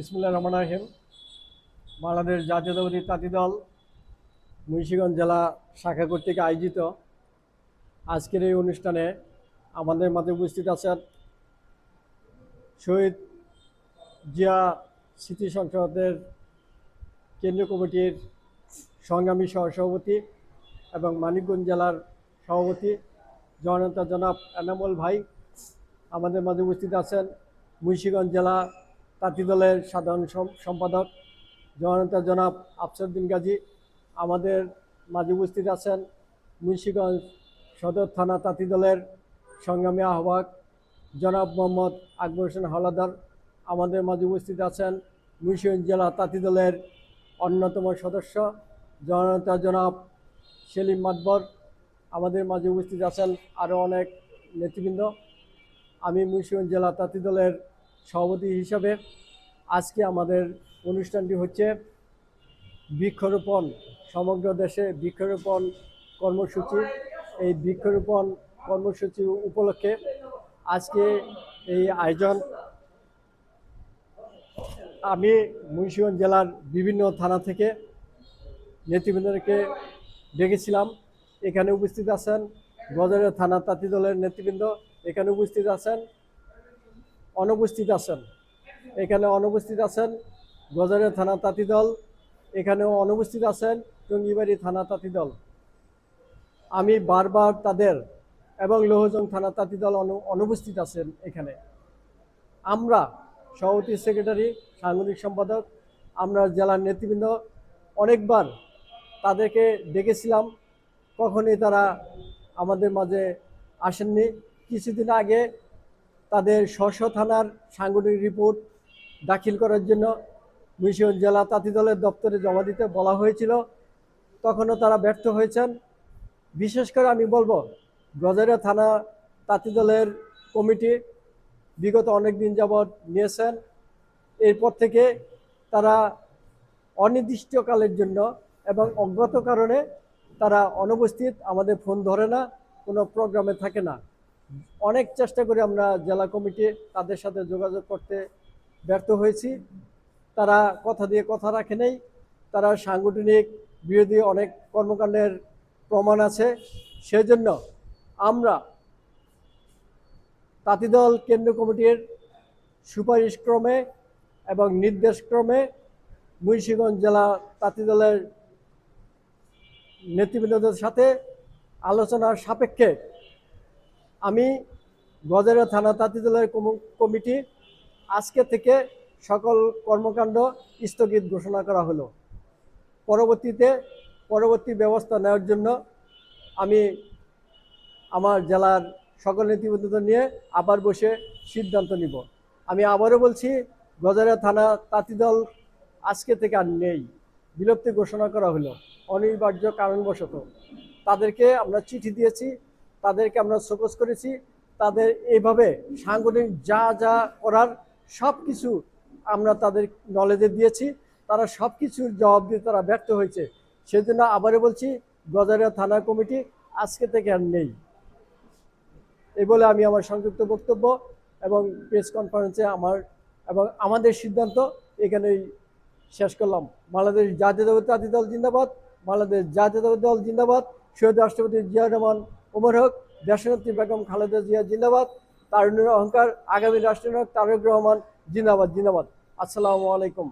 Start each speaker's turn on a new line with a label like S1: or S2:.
S1: ইসমুল্লাহ রহমান রাহিম। বাংলাদেশ জাতীয়তাবাদী তাঁতি দল মুন্সিগঞ্জ জেলা শাখা কর্তৃক আয়োজিত আজকের এই অনুষ্ঠানে আমাদের মাঝে উপস্থিত আছেন শহীদ জিয়া স্মৃতি সংসদের কেন্দ্রীয় কমিটির সংগ্রামী সহসভাপতি এবং মানিকগঞ্জ জেলার সভাপতি জনতা জনাব এনামুল ভাই। আমাদের মাঝে উপস্থিত আছেন মুন্সিগঞ্জ জেলা তাঁতি দলের সাধারণ সম্পাদক। জনতা জনাব আফসরুদ্দিন গাজী, আমাদের মাঝে উপস্থিত আছেন মুন্সিগঞ্জ সদর থানা তাঁতি দলের সংগ্রামী আহ্বায়ক জনাব মোহাম্মদ আকবর হোসেন হাওলাদার। আমাদের মাঝে উপস্থিত আছেন মুন্সিগঞ্জ জেলা তাঁতি দলের অন্যতম সদস্য জনতা জনাব সেলিম মাতবর। আমাদের মাঝে উপস্থিত আছেন আরও অনেক নেতৃবৃন্দ। আমি মুন্সিগঞ্জ জেলা তাঁতি দলের সভাপতি হিসাবে আজকে আমাদের অনুষ্ঠানটি হচ্ছে বৃক্ষরোপণ, সমগ্র দেশে বৃক্ষরোপণ কর্মসূচি। এই বৃক্ষরোপণ কর্মসূচি উপলক্ষে আজকে এই আয়োজন আমি মুন্সিগঞ্জ জেলার বিভিন্ন থানা থেকে নেতৃবৃন্দকে ডেকেছিলাম। এখানে উপস্থিত আছেন গজরের থানা তাঁতি দলের নেতৃবৃন্দ। এখানে উপস্থিত আছেন অনুপস্থিত আছেন। এখানে অনুপস্থিত আছেন গজারের থানা তাঁতি দল, এখানেও অনুপস্থিত আছেন টঙ্গিবাড়ি থানা তাঁতি দল। আমি বারবার তাদের এবং লোহজং থানা তাঁতি দল অনু- অনুপস্থিত আছেন এখানে। আমরা সভাপতি সেক্রেটারি, সাংগঠনিক সম্পাদক, আমরা জেলার নেতৃবৃন্দ অনেকবার তাদেরকে ডেকেছিলাম। কখনই তারা আমাদের মাঝে আসেননি। কিছুদিন আগে তাদের স্ব থানার সাংগঠনিক রিপোর্ট দাখিল করার জন্য মিশন জেলা তাঁতি দলের দপ্তরে জমা দিতে বলা হয়েছিল। তখনও তারা ব্যর্থ হয়েছেন। বিশেষ করে আমি বলব, গজারিয়া থানা তাঁতি দলের কমিটি বিগত অনেক দিন যাবৎ নিয়েছেন। এরপর থেকে তারা অনির্দিষ্টকালের জন্য এবং অজ্ঞাত কারণে তারা অনুপস্থিত, আমাদের ফোন ধরে না, কোনো প্রোগ্রামে থাকে না। অনেক চেষ্টা করে আমরা জেলা কমিটি তাদের সাথে যোগাযোগ করতে ব্যর্থ হয়েছি। তারা কথা দিয়ে কথা রাখে নেই। তারা সাংগঠনিক বিরোধী অনেক কর্মকাণ্ডের প্রমাণ আছে। সেজন্য আমরা তাঁতিদল কেন্দ্র কমিটির সুপারিশক্রমে এবং নির্দেশক্রমে মুন্সিগঞ্জ জেলা তাঁতিদলের নেতৃবৃন্দদের সাথে আলোচনার সাপেক্ষে আমি গজারিয়া থানা তাঁতি দলের কমিটি আজকে থেকে সকল কর্মকাণ্ড স্থগিত ঘোষণা করা হলো। পরবর্তীতে পরবর্তী ব্যবস্থা নেওয়ার জন্য আমি আমার জেলার সকল নেতৃবৃন্দদের নিয়ে আবার বসে সিদ্ধান্ত নিব। আমি আবারও বলছি গজারিয়া থানা তাঁতি দল আজকে থেকে আর নেই। বিলুপ্তি ঘোষণা করা হলো। অনিবার্য কারণবশত। তাদেরকে আমরা চিঠি দিয়েছি। তাদেরকে আমরা শোকজ করেছি। তাদের এইভাবে সাংগঠনিক যা যা করার সব কিছু আমরা তাদের নলেজে দিয়েছি। তারা সব কিছুর জবাব দিয়ে তারা ব্যর্থ হয়েছে। সেজন্য আবারও বলছি, গজারিয়া থানা কমিটি আজকে থেকে আর নেই। এই বলে আমি আমার সংযুক্ত বক্তব্য এবং প্রেস কনফারেন্সে আমার এবং আমাদের সিদ্ধান্ত এখানেই শেষ করলাম। বাংলাদেশ জাতীয়তাবাদী দল জিন্দাবাদ, বাংলাদেশ জাতীয়তাবাদী দল জিন্দাবাদ সৈয়দ রাষ্ট্রপতি জিয়া রহমান ওমর হক, দেশনেত্রী বেগম খালেদা জিয়া জিন্দাবাদ তার অহংকার, আগামী রাষ্ট্রনায়ক তারেক রহমান জিন্দাবাদ জিন্দাবাদ। আসসালামু আলাইকুম।